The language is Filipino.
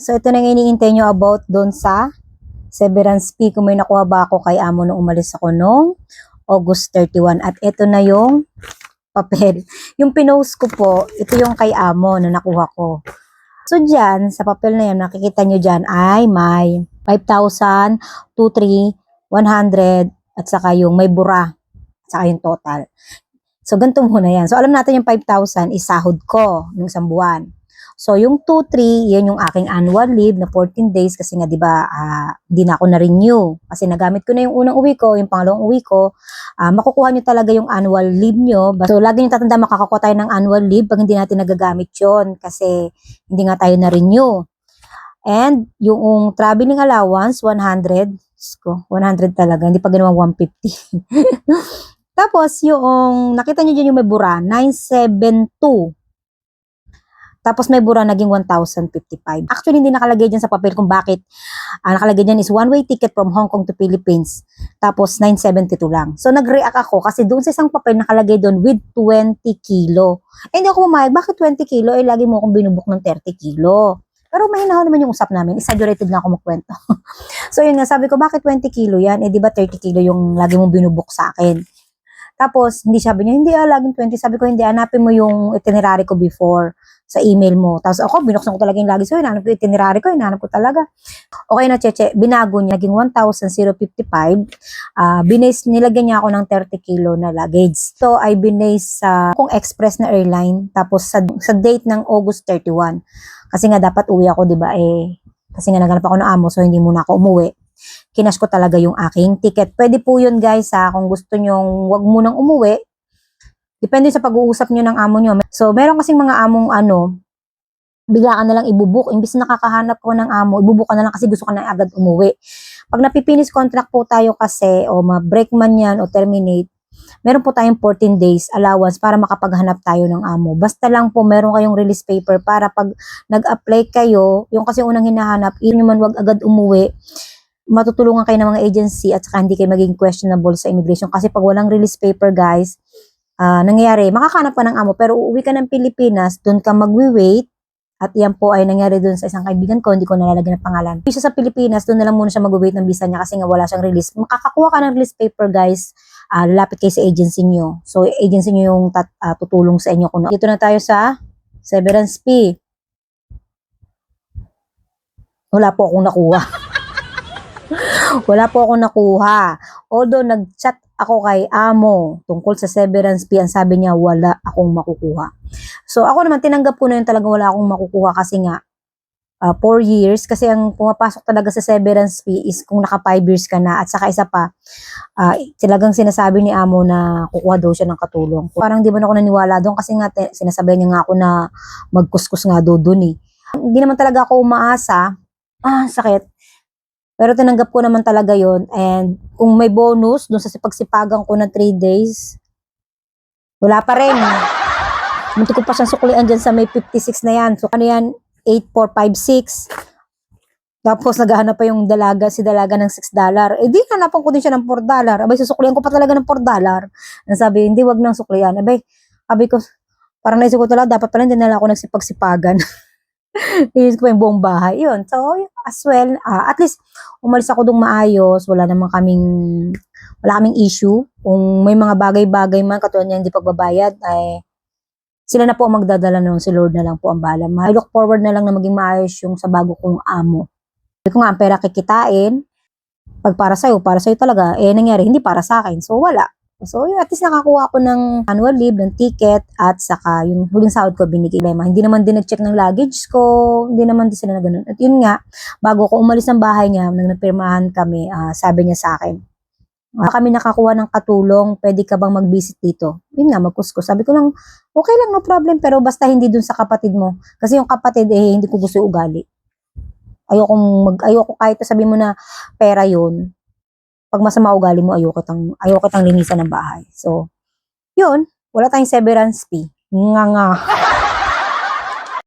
So, ito na yung iniintay nyo about doon sa severance fee kung may nakuha ba ako kay amo nung umalis ako nung August 31. At ito na yung papel. Yung pinost ko po, ito yung kay amo na nakuha ko. So, dyan, sa papel na yan, nakikita nyo dyan ay may 5,000, 2,3, 100, at saka yung may bura, at saka yung total. So, ganito muna yan. So, alam natin yung 5,000 is sahod ko ng isang buwan. So, yung 2-3, yan yung aking annual leave na 14 days kasi nga, di ba, ah, di na ako na-renew. Kasi nagamit ko na yung unang uwi ko, yung pangalawang uwi ko, ah, makukuha nyo talaga yung annual leave nyo. So, lagi nyo tatanda makakakuha tayo ng annual leave pag hindi natin nagagamit yon kasi hindi nga tayo na-renew. And yung traveling allowance, 100. Diyos ko, 100 talaga. Hindi pa ginawang 150. Tapos, yung, nakita nyo dyan yung may bura, 972. Tapos may bura naging 1,055. Actually, hindi nakalagay dyan sa papel kung bakit. Ah, nakalagay dyan is one-way ticket from Hong Kong to Philippines. Tapos 972 lang. So nag-react ako kasi doon sa isang papel nakalagay doon with 20 kilo. Eh hindi ako pumayag, bakit 20 kilo? Eh lagi mo akong binubuk ng 30 kilo. Pero mahinaw naman yung usap namin. Exaggerated lang ako magkwento. so yun nga, sabi ko, bakit 20 kilo yan? Eh di ba 30 kilo yung lagi mong binubuk sa akin? Tapos, hindi sabi niya, hindi ah, laging 20. Sabi ko, hindi, hanapin mo yung itinerary ko before sa email mo. Tapos ako, binuksan ko talaga yung lagi. So, hinanap ko yung itinerary ko, hinanap ko talaga. Okay na, Cheche, binago niya, naging 1,055. Ah, binase, nilagyan niya ako ng 30 kilo na luggage. So, I binase sa kung express na airline. Tapos, sa, sa date ng August 31. Kasi nga, dapat uwi ako, di ba, eh, kasi nga naganap ako ng amo, so hindi muna ako umuwi kinash ko talaga yung aking ticket. Pwede po yun guys ha, kung gusto nyong wag munang umuwi. Depende sa pag-uusap nyo ng amo nyo. So, meron kasing mga among ano, bigla ka na lang ibubuk. Imbis na nakakahanap ko ng amo, ibubuk ka na lang kasi gusto ka na agad umuwi. Pag napipinis contract po tayo kasi, o ma-break man yan, o terminate, meron po tayong 14 days allowance para makapaghanap tayo ng amo. Basta lang po meron kayong release paper para pag nag-apply kayo, yung kasi unang hinahanap, yun man wag agad umuwi, matutulungan kayo ng mga agency at saka hindi kayo maging questionable sa immigration. Kasi pag walang release paper, guys, ah nangyayari, makakanap ka ng amo, pero uuwi ka ng Pilipinas, doon ka magwi-wait, at yan po ay nangyari doon sa isang kaibigan ko, hindi ko nalalagyan ng pangalan. Isa sa Pilipinas, doon na lang muna siya mag-wait ng visa niya kasi nga wala siyang release. Makakakuha ka ng release paper, guys, ah lalapit kayo sa agency niyo. So, agency niyo yung tat, ah, tutulong sa inyo. Kung dito na tayo sa severance fee. Wala po akong nakuha. Wala po akong nakuha. Although nag-chat ako kay amo tungkol sa severance fee, ang sabi niya wala akong makukuha. So ako naman tinanggap ko na yun talaga wala akong makukuha kasi nga 4 years kasi ang pumapasok talaga sa severance fee is kung naka 5 years ka na at saka isa pa ah, talagang sinasabi ni amo na kukuha daw siya ng katulong. Parang di ba ako naniwala doon kasi nga te- sinasabi niya nga ako na magkuskus nga doon eh. Hindi naman talaga ako umaasa. Ah, sakit. Pero tinanggap ko naman talaga yon And kung may bonus dun sa pagsipagan ko na 3 days, wala pa rin. Munti ko pa siyang suklian dyan sa may 56 na yan. So ano yan? 8, 4, 5, 6. Tapos naghahanap pa yung dalaga, si dalaga ng 6 dollar. Eh di hanapan ko din siya ng 4 dollar. Abay, susuklian ko pa talaga ng 4 dollar. Sabi, hindi wag nang suklian. Abay, sabi ko, parang naisip ko talaga, dapat pala hindi na lang ako nagsipagsipagan. Inis ko pa yung buong bahay. Yun. So, as well, ah, at least, umalis ako dong maayos. Wala naman kaming, wala kaming issue. Kung may mga bagay-bagay man, katulad niya hindi pagbabayad, ay, sila na po ang magdadala nun. Si Lord na lang po ang bahala. I look forward na lang na maging maayos yung sa bago kong amo. Sabi ko nga, ang pera kikitain, pag para sa'yo, para sa'yo talaga, eh, nangyari, hindi para sa akin. So, wala. So, yun, at least nakakuha ako ng annual leave, ng ticket, at saka yung huling sahod ko binigay. Lema. Hindi naman din nag-check ng luggage ko, hindi naman din sila na ganun. At yun nga, bago ko umalis ng bahay niya, nang napirmahan kami, ah, sabi niya sa akin, ah, kami nakakuha ng katulong, pwede ka bang mag-visit dito? Yun nga, magkuskus. Sabi ko lang, okay lang, no problem, pero basta hindi dun sa kapatid mo. Kasi yung kapatid, eh, hindi ko gusto ugali. Ayoko mag, ayoko kahit sabi mo na pera yun, pag masama ugali mo, ayoko kitang, ayoko kitang linisan ng bahay. So, yun, wala tayong severance fee. Nga nga.